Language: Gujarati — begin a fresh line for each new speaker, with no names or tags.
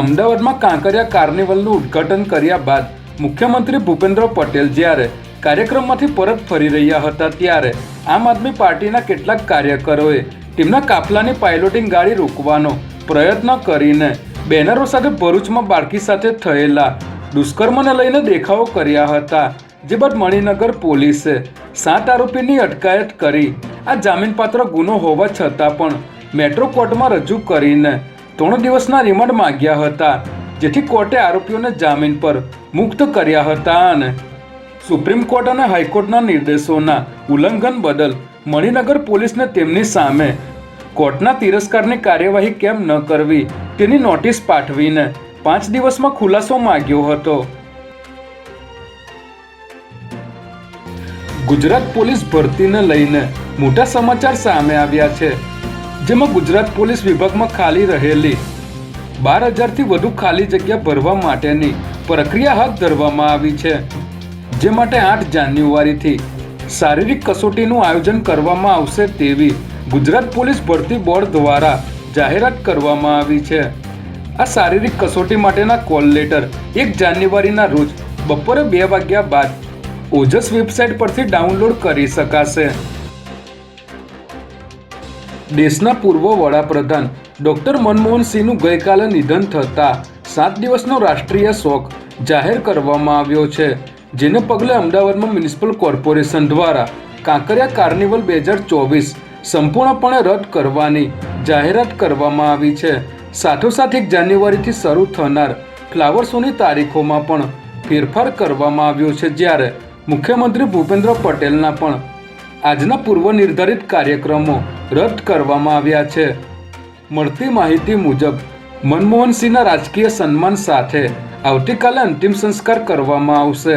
અમદાવાદમાં કાંકરિયા કાર્નિવલનું ઉદ્ઘાટન કર્યા બાદ મુખ્યમંત્રી ભૂપેન્દ્ર પટેલ જ્યારે કાર્યક્રમમાંથી પરત ફરી રહ્યા હતા ત્યારે આમ આદમી પાર્ટીના કેટલાક કાર્યકરોએ તેમના કાફલાની પાયલોટિંગ ગાડી રોકવાનો પ્રયત્ન કરીને બેનરો સાથે ભરૂચમાં બાળકી સાથે થયેલા દુષ્કર્મને લઈને દેખાવો કર્યા હતા. જે બાદ મણિનગર પોલીસે સાત આરોપીની અટકાયત કરી. આ જામીનપાત્ર ગુનો હોવા છતાં પણ મેટ્રો કોર્ટમાં રજૂ કરીને ત્રણ દિવસના રિમાન્ડ માંગ્યા હતા, જેથી કોર્ટે આરોપીઓને જામીન પર મુક્ત કર્યા હતા અને સુપ્રીમ કોર્ટ અને હાઈકોર્ટના નિર્દેશોના ઉલ્લંઘન બદલ મણિનગર પોલીસને તેમની સામે કોર્ટના તિરસ્કારની કાર્યવાહી કેમ ન કરવી તેની નોટિસ પાઠવીને પાંચ દિવસમાં ખુલાસો માગ્યો હતો. ગુજરાત પોલીસ ભરતીને લઈને મોટા સમાચાર સામે આવ્યા છે. જેમાં ગુજરાત પોલીસ વિભાગમાં ખાલી રહેલી બાર હજારથી વધુ ખાલી જગ્યા ભરવા માટેની પ્રક્રિયા હાથ ધરવામાં આવી છે. જે માટે આઠ જાન્યુઆરીથી શારીરિક કસોટીનું આયોજન કરવામાં આવશે તેવી ગુજરાત પોલીસ ભરતી બોર્ડ દ્વારા જાહેરાત કરવામાં આવી છે. આ શારીરિક કસોટી માટેના કોલ લેટર એક જાન્યુઆરીના રોજ બપોરે બે વાગ્યા બાદ ઓજસ વેબસાઇટ પરથી ડાઉનલોડ કરી શકાશે. દેશના પૂર્વ વડાપ્રધાન ડોક્ટર મનમોહન સિંહનું ગઈકાલે નિધન થતાં સાત દિવસનો રાષ્ટ્રીય શોક જાહેર કરવામાં આવ્યો છે, જેને પગલે અમદાવાદમાં મ્યુનિસિપલ કોર્પોરેશન દ્વારા કાંકરિયા કાર્નિવલ બે હજાર ચોવીસ સંપૂર્ણપણે રદ કરવાની જાહેરાત કરવામાં આવી છે. સાથોસાથ એક જાન્યુઆરીથી શરૂ થનાર ફ્લાવર શોની તારીખોમાં પણ ફેરફાર કરવામાં આવ્યો છે, જ્યારે મુખ્યમંત્રી ભૂપેન્દ્ર પટેલના પણ આજના પૂર્વ નિર્ધારિત કાર્યક્રમો રદ કરવામાં આવ્યા છે. મળતી માહિતી મુજબ, મનમોહનસિંહના રાજકીય સન્માન સાથે આવતીકાલે અંતિમ સંસ્કાર કરવામાં આવશે.